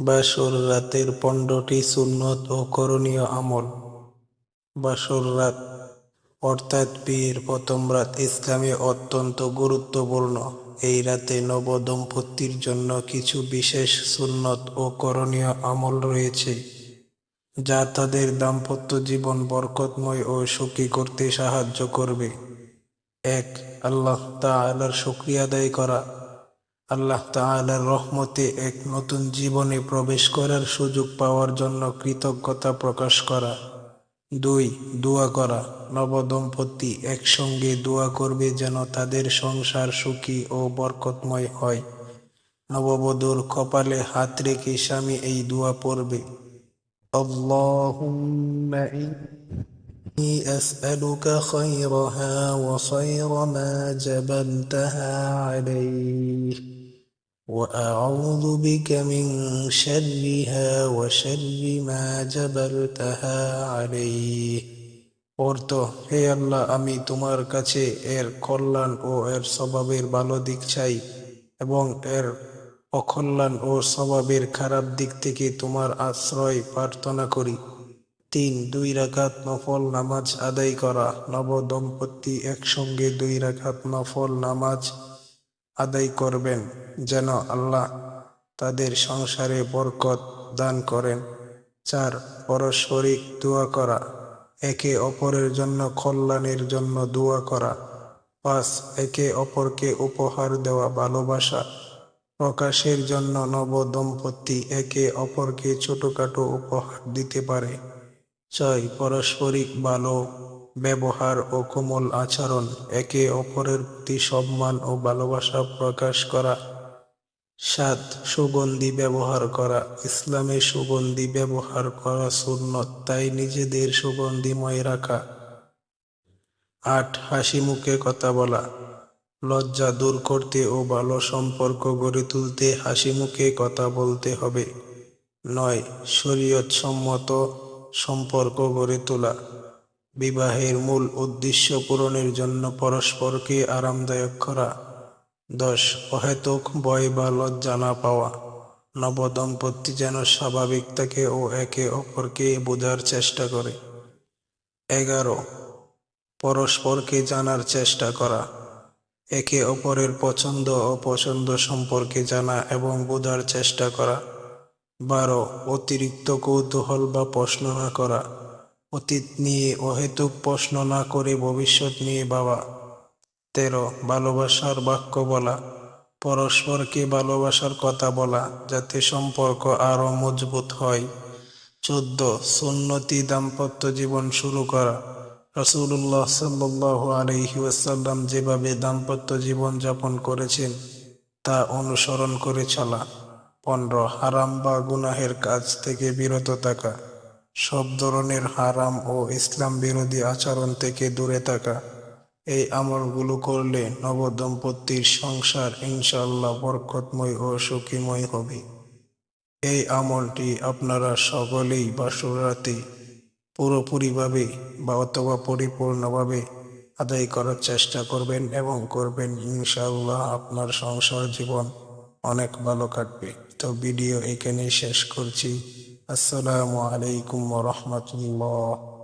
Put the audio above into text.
বাসর রাতের পনেরোটি সুন্নত ও করণীয় আমল। বাসর রাত, অর্থাৎ বিয়ের প্রথম রাত ইসলামে অত্যন্ত গুরুত্বপূর্ণ। এই রাতে নবদম্পতির জন্য কিছু বিশেষ সুন্নত ও করণীয় আমল রয়েছে, যা তাদের দাম্পত্য জীবন বরকতময় ও সুখী করতে সাহায্য করবে। এক, আল্লাহ তাআলার শুকরিয়া আদায় করা। আল্লাহ তাআলার রহমতে এক নতুন জীবনে প্রবেশ করার সুযোগ পাওয়ার জন্য কৃতজ্ঞতা প্রকাশ করা দুই দোয়া করা নবদম্পতি একসঙ্গে দোয়া করবে যেন তাদের সংসার সুখী ও বরকতময় হয় নববধূর কপালে হাত রেখে স্বামী এই দোয়া পড়বে اللهم إني أسألك خيرها وخير ما جبلتها عليه وأعوذ بك من شرها وشر ما جبلتها عليه অর্থ হে আল্লাহ আমি তোমার কাছে এর কল্যাণ ও এর স্বভাবের ভালো দিক চাই এবং এর অকল্যাণ ও স্বভাবের খারাপ দিক থেকে তোমার আশ্রয় প্রার্থনা করি তিন, দুই রাকাত নফল নামাজ আদায় করা। নব নবদম্পতি একসঙ্গে দুই রাকাত নফল নামাজ আদায় করবেন, যেন আল্লাহ তাদের সংসারে বরকত দান করেন। চার, পারস্পরিক দোয়া করা, একে অপরের জন্য কল্যাণের জন্য দোয়া করা। পাঁচ, একে অপরকে উপহার দেওয়া, ভালোবাসা প্রকাশের জন্য নব নবদম্পতি একে অপরকে ছোটখাটো উপহার দিতে পারে। ছয় পারস্পরিক ভালো ব্যবহার ও কোমল আচরণ, একে অপরের প্রতি সম্মান ও ভালোবাসা প্রকাশ করা। সাত, সুগন্ধি ব্যবহার করা। ইসলামে সুগন্ধি ব্যবহার করা সুন্নত, তাই নিজেদের সুগন্ধিময় রাখা। আট, হাসি মুখে কথা বলা। লজ্জা দূর করতে ও ভালো সম্পর্ক গড়ে তুলতে হাসি মুখে কথা বলতে হবে। নয় শরীয়ত সম্মত সম্পর্ক গড়ে তোলা। বিবাহের মূল উদ্দেশ্য পূরণের জন্য পরস্পরকে আরামদায়ক করা। দশ, অহেতুক ভয় বা লজ্জা না পাওয়া। নবদম্পতি যেন স্বাভাবিক থাকে ও একে অপরকে বোঝার চেষ্টা করে। এগারো, পরস্পরকে জানার চেষ্টা করা। একে অপরের পছন্দ অপছন্দ সম্পর্কে জানা এবং বোঝার চেষ্টা করা। বারো, অতিরিক্ত কৌতূহল বা প্রশ্ন না করা। অতীত নিয়ে অহেতুক প্রশ্ন না করে ভবিষ্যৎ নিয়ে বাবা তেরো, ভালোবাসার বাক্য বলা। পরস্পরকে ভালোবাসার কথা বলা, যাতে সম্পর্ক আরও মজবুত হয়। চোদ্দ, সুন্নতি দাম্পত্য জীবন শুরু করা। রসুল্লাহ সাল্লাহ আলহি ওয়াসাল্লাম যেভাবে দাম্পত্য জীবন যাপন করেছেন, তা অনুসরণ করে চলা। পনেরো, হারাম বা গুনাহের কাজ থেকে বিরত থাকা। সব ধরনের হারাম ও ইসলাম বিরোধী আচরণ থেকে দূরে থাকা। এই আমলগুলো করলে নবদম্পতির সংসার ইনশাল্লাহ বরকতময় ও সুখীময় হবে। এই আমলটি আপনারা সকলেই বা বাসরাতে পুরোপুরিভাবে বা অথবা পরিপূর্ণভাবে আদায় করার চেষ্টা করবেন এবং করবেন ইনশাল্লাহ আপনার সংসার জীবন অনেক ভালো কাটবে। তো ভিডিও এখানেই শেষ করছি। আসসালামু আলাইকুম রহমতুল্লাহ।